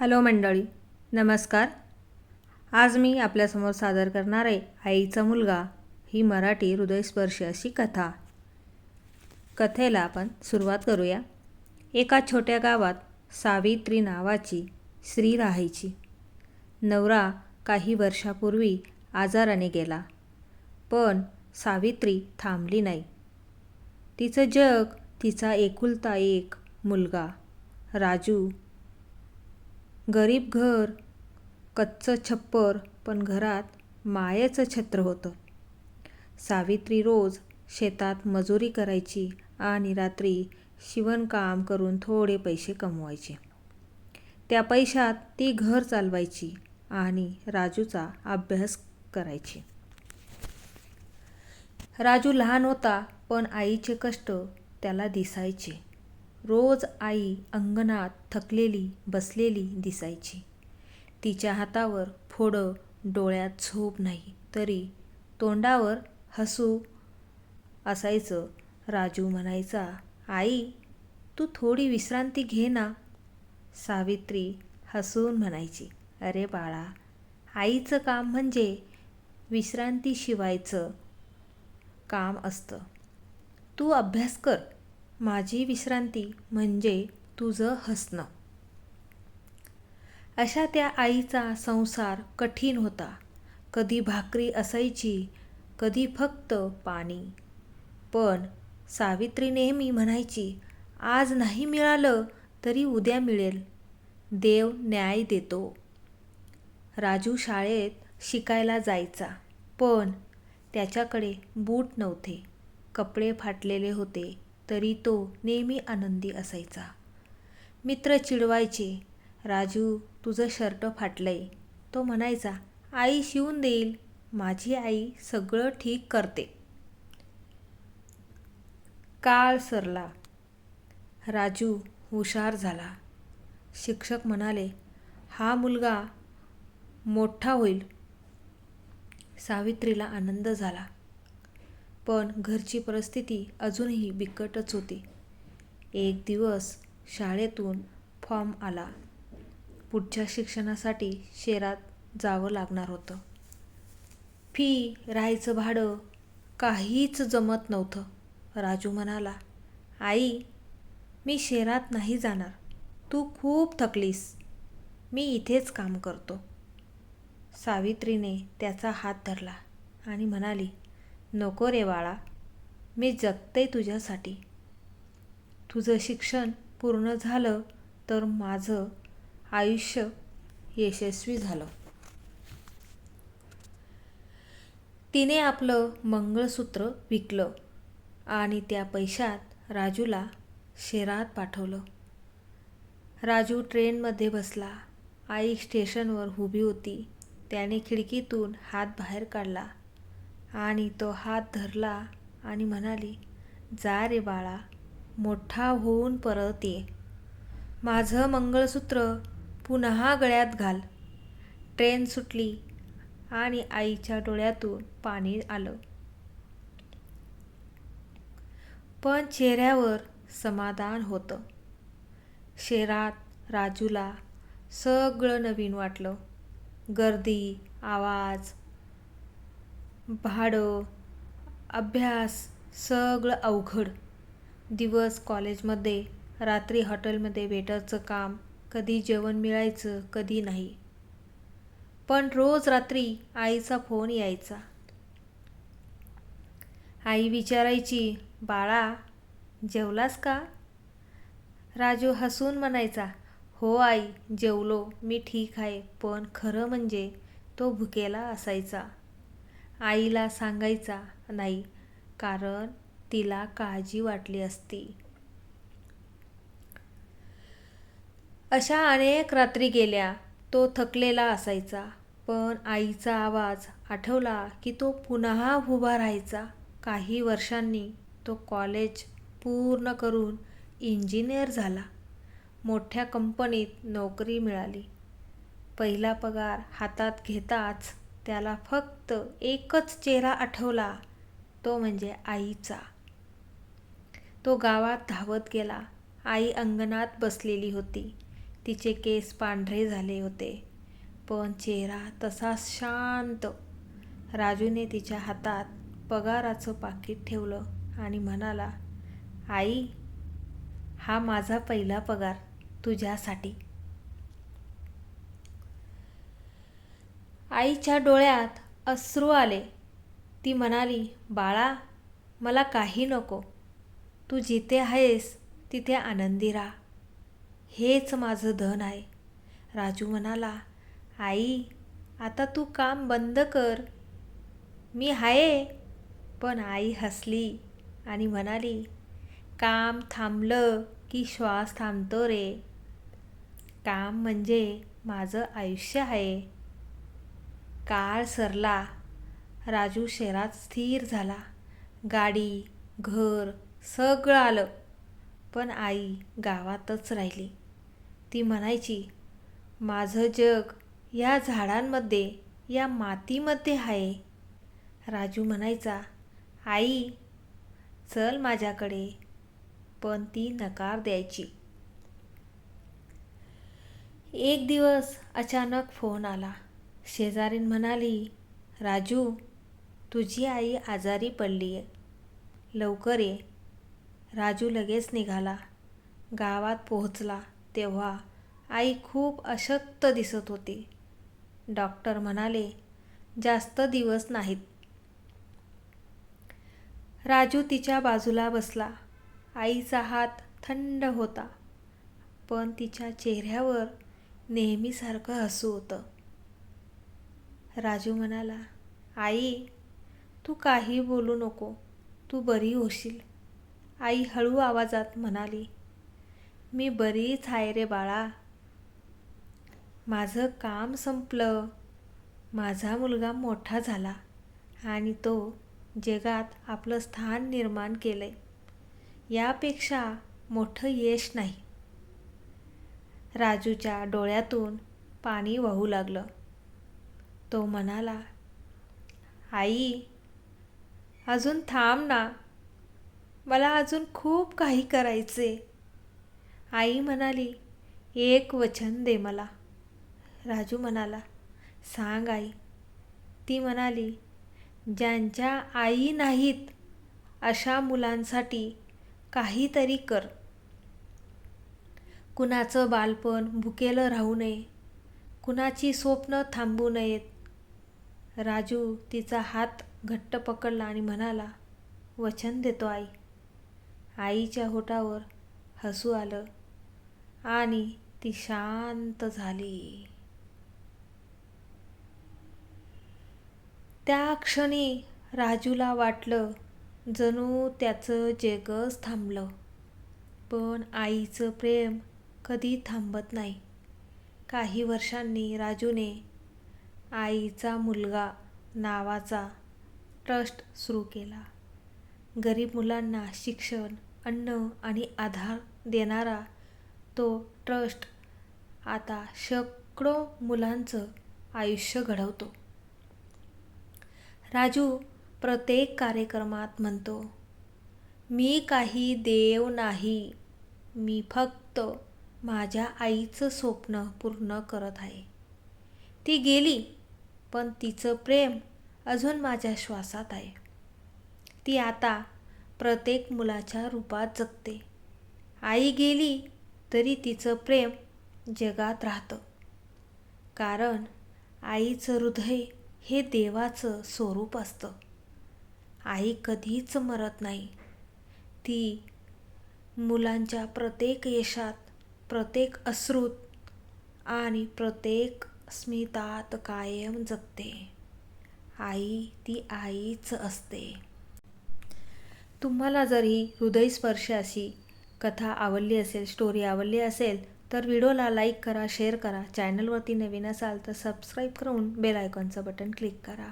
Hello मंडळी नमस्कार. आज मी आपल्यासमोर सादर करणार आहे आईचा मुलगा ही मराठी हृदयस्पर्शी अशी कथा. कथेला आपण सुरुवात करूया. एका छोट्या गावात सावित्री नावाची स्त्री राहायची. नवरा काही वर्षापूर्वी आजाराने गेला पण सावित्री थांबली नाही. तिचं जग तिचा एकुलता एक मुलगा राजू गरीब घर कच्चं छप्पर पण घरात मायेचं छत्र होतं. सावित्री रोज शेतात मजुरी करायची आणि रात्री शिवणकाम करून थोडे पैसे कमवायचे. त्या पैशात ती घर चालवायची आणि राजूचा अभ्यास करायची. राजू लहान होता पण आईचे कष्ट त्याला दिसायचे. रोज आई अंगणात थकलेली बसलेली दिसायची. तिच्या हातावर फोडं डोळ्यात झोप नाही तरी तोंडावर हसू असायचं. राजू म्हणायचा आई तू थोडी विश्रांती घे ना. सावित्री हसून म्हणायची अरे बाळा आईचं काम म्हणजे विश्रांती शिवायचं काम असतं. तू अभ्यास कर. माझी विश्रांती म्हणजे तुझं हसणं. अशा त्या आईचा संसार कठीण होता. कधी भाकरी असायची कधी फक्त पाणी. पण सावित्री नेहमी म्हणायची आज नाही मिळालं तरी उद्या मिळेल. देव न्याय देतो. राजू शाळेत शिकायला जायचा पण त्याच्याकडे बूट नव्हते. कपडे फाटलेले होते. तरी तो नेहमी आनंदी असायचा. मित्र चिडवायचे राजू तुझं शर्ट फाटलंय. तो म्हणायचा आई शिवून देईल. माझी आई सगळं ठीक करते. काळ सरला. राजू हुशार झाला. शिक्षक म्हणाले हा मुलगा मोठा होईल. सावित्रीला आनंद झाला. पण घरची परिस्थिती अजूनही बिकटच होती. एक दिवस शाळेतून फॉर्म आला. पुढच्या शिक्षणासाठी शहरात जावं लागणार होतं. फी राहायचं भाडं काहीच जमत नव्हतं. राजू म्हणाला आई मी शहरात नाही जाणार. तू खूप थकलीस. मी इथेच काम करतो. सावित्रीने त्याचा हात धरला आणि म्हणाली नको रे बाळा मी जगते तुझ्यासाठी. तुझं शिक्षण पूर्ण झालं तर माझं आयुष्य यशस्वी झालं. तिने आपलं मंगळसूत्र विकलं आणि त्या पैशात राजूला शहरात पाठवलं. राजू ट्रेनमध्ये बसला. आई स्टेशनवर उभी होती. त्याने खिडकीतून हात बाहेर काढला. आणि तो हात धरला आणि म्हणाली जा रे बाळा मोठा होऊन परत ये. माझं मंगळसूत्र पुन्हा गळ्यात घाल. ट्रेन सुटली आणि आईच्या डोळ्यातून पाणी आलं. पण चेहऱ्यावर समाधान होतं. शहरात राजूला सगळं नवीन वाटलं. गर्दी आवाज भाडं अभ्यास सगळं अवघड. दिवस कॉलेजमध्ये रात्री हॉटेलमध्ये वेटरचं काम कधी जेवण मिळायचं कधी नाही. पण रोज रात्री आईचा फोन यायचा. आई विचारायची बाळा जेवलास का? राजू हसून म्हणायचा हो आई जेवलो मी ठीक आहे पण खरं म्हणजे तो भुकेला असायचा. आईला सांगायचा नाही कारण तिला काळजी वाटली असती. अशा अनेक रात्री गेल्या तो थकलेला असायचा पण आईचा आवाज आठवला की तो पुन्हा उभा राहायचा. काही वर्षांनी तो कॉलेज पूर्ण करून इंजिनियर झाला. मोठ्या कंपनीत नोकरी मिळाली. पहिला पगार हातात घेताच त्याला फक्त एकच चेहरा आठवला तो म्हणजे आईचा. तो गावात धावत गेला. आई अंगणात बसलेली होती. तिचे केस पांढरे झाले होते. पण चेहरा तसाच शांत. राजूने तिच्या हातात पगाराचं पाकिट ठेवलं आणि म्हणाला आई हा माझा पहिला पगार तुझ्यासाठी. आईच्या डोळ्यात अश्रू आले. ती म्हणाली बाळा मला काही नको. तू जिथे आहेस तिथे आनंदी राहा. हेच माझं धन आहे. राजू म्हणाला आई आता तू काम बंद कर. मी आहे. पण आई हसली आणि म्हणाली काम थांबलं की श्वास थांबतो रे. काम म्हणजे माझं आयुष्य आहे. काळ सरला राजू शहरात स्थिर झाला. गाडी घर सगळं आलं. पण आई गावातच राहिली. ती म्हणायची माझं जग या झाडांमध्ये या मातीमध्ये आहे. राजू म्हणायचा आई चल माझ्याकडे. पण ती नकार द्यायची. एक दिवस अचानक फोन आला. शेजारीन म्हणाली राजू तुझी आई आजारी पडली आहे लवकर ये. राजू लगेच निघाला. गावात पोहोचला तेव्हा आई खूप अशक्त दिसत होती. डॉक्टर म्हणाले जास्त दिवस नाहीत. राजू तिच्या बाजूला बसला. आईचा हात थंड होता पण तिच्या चेहऱ्यावर नेहमीसारखं हसू होतं. राजू म्हणाला आई तू काही बोलू नको तू बरी होशील. आई हळू आवाजात म्हणाली मी बरीच आहे रे बाळा. माझं काम संपलं. माझा मुलगा मोठा झाला आणि तो जगात आपलं स्थान निर्माण केलंय. यापेक्षा मोठं यश नाही. राजूच्या डोळ्यातून पाणी वाहू लागलं. तो म्हणाला आई अजून थांब ना. मला अजून खूप काही करायचे आई म्हणाली एक वचन दे मला. राजू म्हणाला सांग आई. ती म्हणाली ज्यांच्या आई नाहीत अशा मुलांसाठी काहीतरी कर. कुणाचं बालपण भुकेलं राहू नये कुणाची स्वप्न थांबू नयेत राजू तिचा हात घट्ट पकडला आणि म्हणाला वचन देतो आई. आईच्या होठावर हसू आलं आणि ती शांत झाली. त्या क्षणी राजूला वाटलं जणू त्याचं जगच थांबलं पण आईचं प्रेम कधी थांबत नाही. काही वर्षांनी राजूने आईचा मुलगा नावाचा ट्रस्ट सुरू केला. गरीब मुलांना शिक्षण अन्न आणि आधार देणारा तो ट्रस्ट आता शेकडो मुलांचं आयुष्य घडवतो. राजू प्रत्येक कार्यक्रमात म्हणतो मी काही देव नाही. मी फक्त माझ्या आईचं स्वप्न पूर्ण करत आहे. ती गेली पण तिचं प्रेम अजून माझ्या श्वासात आहे. ती आता प्रत्येक मुलाच्या रूपात जगते. आई गेली तरी तिचं प्रेम जगात राहतं. कारण आईचं हृदय हे देवाचं स्वरूप असतं. आई कधीच मरत नाही. ती मुलांच्या प्रत्येक यशात प्रत्येक अश्रूत आणि प्रत्येक स्मितात कायम जगते आई ती आईच असते. तुम्हाला जर ही हृदयस्पर्श अशी कथा आवडली असेल स्टोरी आवडली असेल तर व्हिडिओला लाईक करा शेअर करा. चॅनलवरती नवीन असाल तर सबस्क्राईब करून बेल आयकॉनचं बटन क्लिक करा.